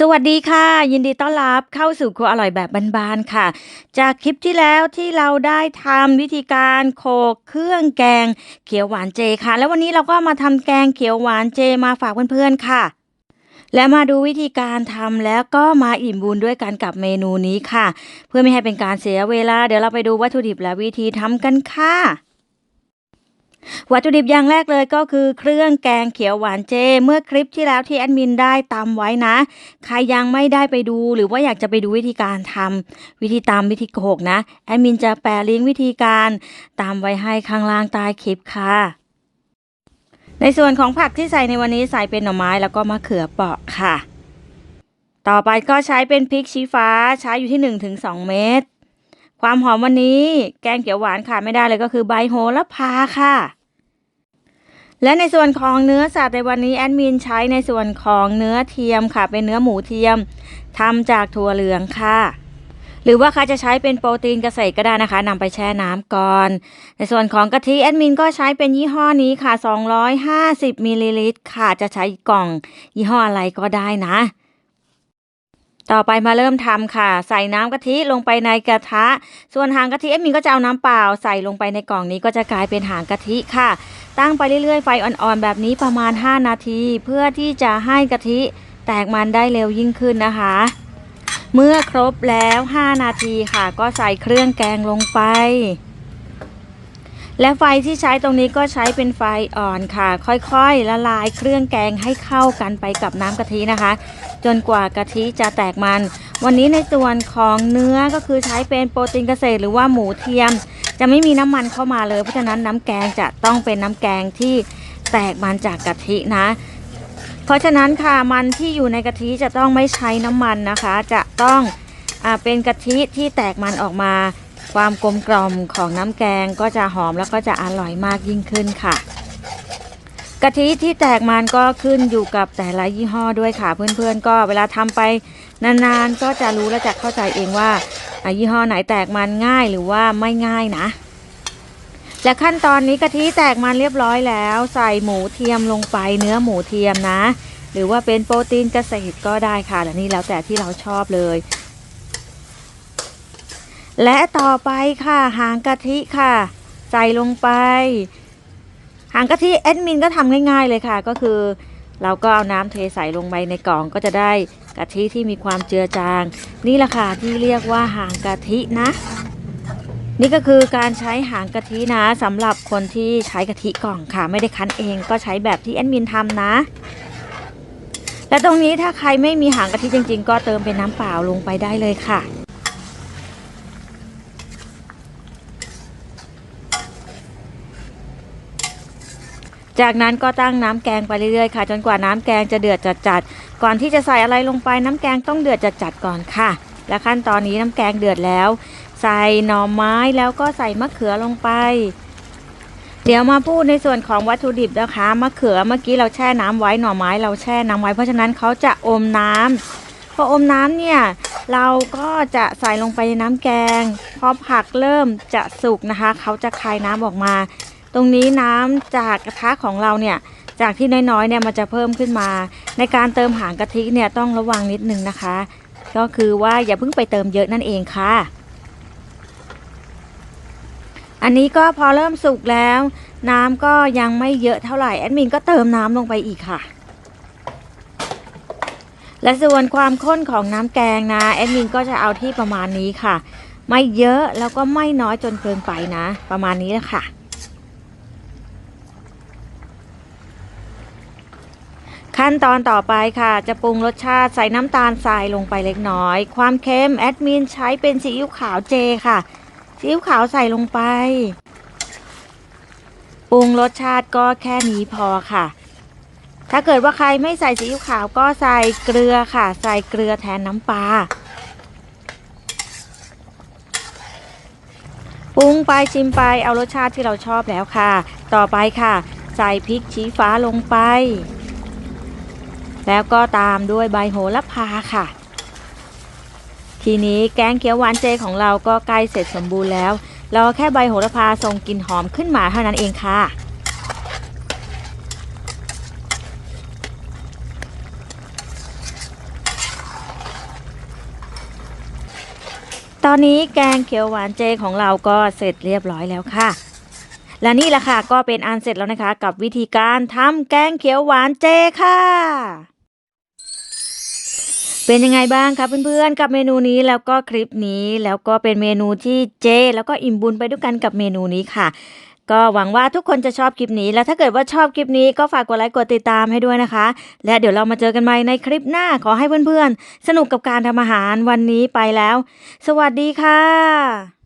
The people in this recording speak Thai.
สวัสดีค่ะ ยินดีต้อนรับเข้าสู่ครัวอร่อยแบบบานๆค่ะ จากคลิปที่แล้วที่เราได้ทำวิธีการโขกเครื่องแกงเขียวหวานเจค่ะ แล้ววันนี้เราก็มาทำแกงเขียวหวานเจมาฝากเพื่อนๆค่ะ และมาดูวิธีการทำแล้วก็มาอิ่มบุญด้วยกันกับเมนูนี้ค่ะ เพื่อไม่ให้เป็นการเสียเวลา เดี๋ยวเราไปดูวัตถุดิบและวิธีทำกันค่ะ วัตถุดิบอย่างแรกเลยก็คือเครื่องแกงเขียวหวานเจ เมื่อคลิปที่แล้วที่แอดมินได้ตำไว้นะ ใครยังไม่ได้ไปดูหรือว่าอยากจะไปดูวิธีการทำวิธีตำวิธีโขกนะ แอดมินจะแปะลิงก์วิธีการตามไว้ให้ข้างล่างใต้คลิปค่ะในส่วนของผักที่ใส่ในวันนี้ใส่เป็นหน่อไม้แล้วก็มะเขือเปราะค่ะ ต่อไปก็ใช้เป็นพริกชี้ฟ้าใช้อยู่ที่ 1-2 เม็ด ความหอมวันนี้แกงเขียวหวานขาดไม่ได้เลยก็คือใบโหระพาค่ะ และในส่วนของเนื้อสัตว์ในวันนี้แอดมินใช้ในส่วนของเนื้อเทียมค่ะ เป็นเนื้อหมูเทียมทำจากถั่วเหลืองค่ะ หรือว่าใครจะใช้เป็นโปรตีนเกษตรก็ได้นะคะนำไปแช่น้ำก่อน ในส่วนของกะทิแอดมินก็ใช้เป็นยี่ห้อนี้ค่ะ 250มิลลิลิตรค่ะจะใช้กล่องยี่ห้ออะไรก็ได้นะ ต่อไปมาเริ่มทำค่ะ ใส่น้ำกะทิลงไปในกระทะ ส่วนหางกะทิแอดมินก็จะเอาน้ำเปล่าใส่ลงไปในกล่องนี้ก็จะกลายเป็นหางกะทิค่ะ ตั้งไปเรื่อยๆไฟอ่อนๆแบบนี้ประมาณ 5 นาที เพื่อที่จะให้กะทิแตกมันได้เร็วยิ่งขึ้นนะคะ เมื่อครบแล้ว 5 นาทีค่ะ ก็ใส่เครื่องแกงลงไป และไฟที่ใช้ตรงนี้ก็ใช้เป็นไฟอ่อนค่ะ ค่อยๆละลายเครื่องแกงให้เข้ากันไปกับน้ำกะทินะคะ จนกว่ากะทิจะแตกมัน วันนี้ในส่วนของเนื้อก็คือใช้เป็นโปรตีนเกษตรหรือว่าหมูเทียม จะไม่มีน้ำมันเข้ามาเลย เพราะฉะนั้นน้ำแกงจะต้องเป็นน้ำแกงที่แตกมันจากกะทินะ เพราะฉะนั้นค่ะมันที่อยู่ในกะทิจะต้องไม่ใช้น้ำมันนะคะ จะต้องอเป็นกะทิที่แตกมันออกมา ความกลมกล่อมของน้ำแกงก็จะหอมแล้วก็จะอร่อยมากยิ่งขึ้นค่ะ กะทิที่แตกมันก็ขึ้นอยู่กับแต่ละยี่ห้อด้วยค่ะ เพื่อนๆ ก็เวลาทำไปนานๆ ก็จะรู้และจะเข้าใจเองว่ายี่ห้อไหนแตกมันง่ายหรือว่าไม่ง่ายนะและขั้นตอนนี้กะทิแตกมันเรียบร้อยแล้ว ใส่หมูเทียมลงไปเนื้อหมูเทียมนะ หรือว่าเป็นโปรตีนเกษตรก็ได้ค่ะและนี่แล้วแต่ที่เราชอบเลย และต่อไปค่ะหางกะทิค่ะ ใส่ลงไป หางกะทิแอดมินก็ทำง่ายๆเลยค่ะ ก็คือ เราก็เอาน้ำเทใส่ลงไปในกล่องก็จะได้กะทิที่มีความเจือจาง นี่แหละค่ะที่เรียกว่าหางกะทินะ นี่ก็คือการใช้หางกะทินะสำหรับคนที่ใช้กะทิกล่องค่ะ ไม่ได้คั้นเองก็ใช้แบบที่แอดมินทำนะและตรงนี้ถ้าใครไม่มีหางกะทิจริง ๆ ก็เติมเป็นน้ำเปล่าลงไปได้เลยค่ะ จากนั้นก็ตั้งน้ำแกงไปเรื่อยๆ ค่ะ จนกว่าน้ำแกงจะเดือดจัดๆ ก่อนที่จะใส่อะไรลงไปน้ำแกงต้องเดือดจัดๆก่อนค่ะ และขั้นตอนนี้น้ำแกงเดือดแล้ว ใส่หน่อไม้แล้วก็ใส่มะเขือลงไป เดี๋ยวมาพูดในส่วนของวัตถุดิบนะคะมะเขือเมื่อกี้เราแช่น้ำไว้หน่อไม้เราแช่น้ำไว้เพราะฉะนั้นเขาจะอมน้ำพออมน้ำเนี่ยเราก็จะใส่ลงไปในน้ำแกง พอผักเริ่มจะสุกนะคะ เขาจะคายน้ำออกมา ตรงนี้น้ำจากกระทะของเราเนี่ยจากที่น้อยๆเนี่ยมันจะเพิ่มขึ้นมา ในการเติมหางกะทิเนี่ยต้องระวังนิดนึงนะคะ ก็คือว่าอย่าเพิ่งไปเติมเยอะนั่นเองค่ะ อันนี้ก็พอเริ่มสุกแล้ว น้ำก็ยังไม่เยอะเท่าไหร่แอดมินก็เติมน้ำลงไปอีกค่ะ และส่วนความข้นของน้ำแกงนะแอดมินก็จะเอาที่ประมาณนี้ค่ะ ไม่เยอะแล้วก็ไม่น้อยจนเกินไปนะ ประมาณนี้แหละค่ะ ขั้นตอนต่อไปค่ะ จะปรุงรสชาติใส่น้ำตาลทรายลงไปเล็กน้อย ความเค็มแอดมินใช้เป็นซีอิ๊วขาวเจค่ะซีอิ๊วขาวใส่ลงไป ปรุงรสชาติก็แค่นี้พอค่ะ ถ้าเกิดว่าใครไม่ใส่ซีอิ๊วขาวก็ใส่เกลือค่ะ ใส่เกลือแทนน้ำปลาปรุงไปชิมไปเอารสชาติที่เราชอบแล้วค่ะ ต่อไปค่ะ ใส่พริกชี้ฟ้าลงไป แล้วก็ตามด้วยใบโหระพาค่ะ ทีนี้แกงเขียวหวานเจของเราก็ใกล้เสร็จสมบูรณ์แล้ว รอแค่ใบโหระพาส่งกลิ่นหอมขึ้นมาเท่านั้นเองค่ะตอนนี้แกงเขียวหวานเจของเราก็เสร็จเรียบร้อยแล้วค่ะ และนี่แหละค่ะก็เป็นอันเสร็จแล้วนะคะ กับวิธีการทำแกงเขียวหวานเจค่ะ เป็นยังไงบ้างคะเพื่อนๆ กับเมนูนี้แล้วก็คลิปนี้แล้วก็เป็นเมนูที่เจ แล้วก็อิ่มบุญไปด้วยกันกับเมนูนี้ค่ะ ก็หวังว่าทุกคนจะชอบคลิปนี้ แล้วถ้าเกิดว่าชอบคลิปนี้ก็ฝากกดไลค์กดติดตามให้ด้วยนะคะ และเดี๋ยวเรามาเจอกันใหม่ในคลิปหน้าขอให้เพื่อนๆ สนุกกับการทำอาหารวันนี้ไปแล้ว สวัสดีค่ะ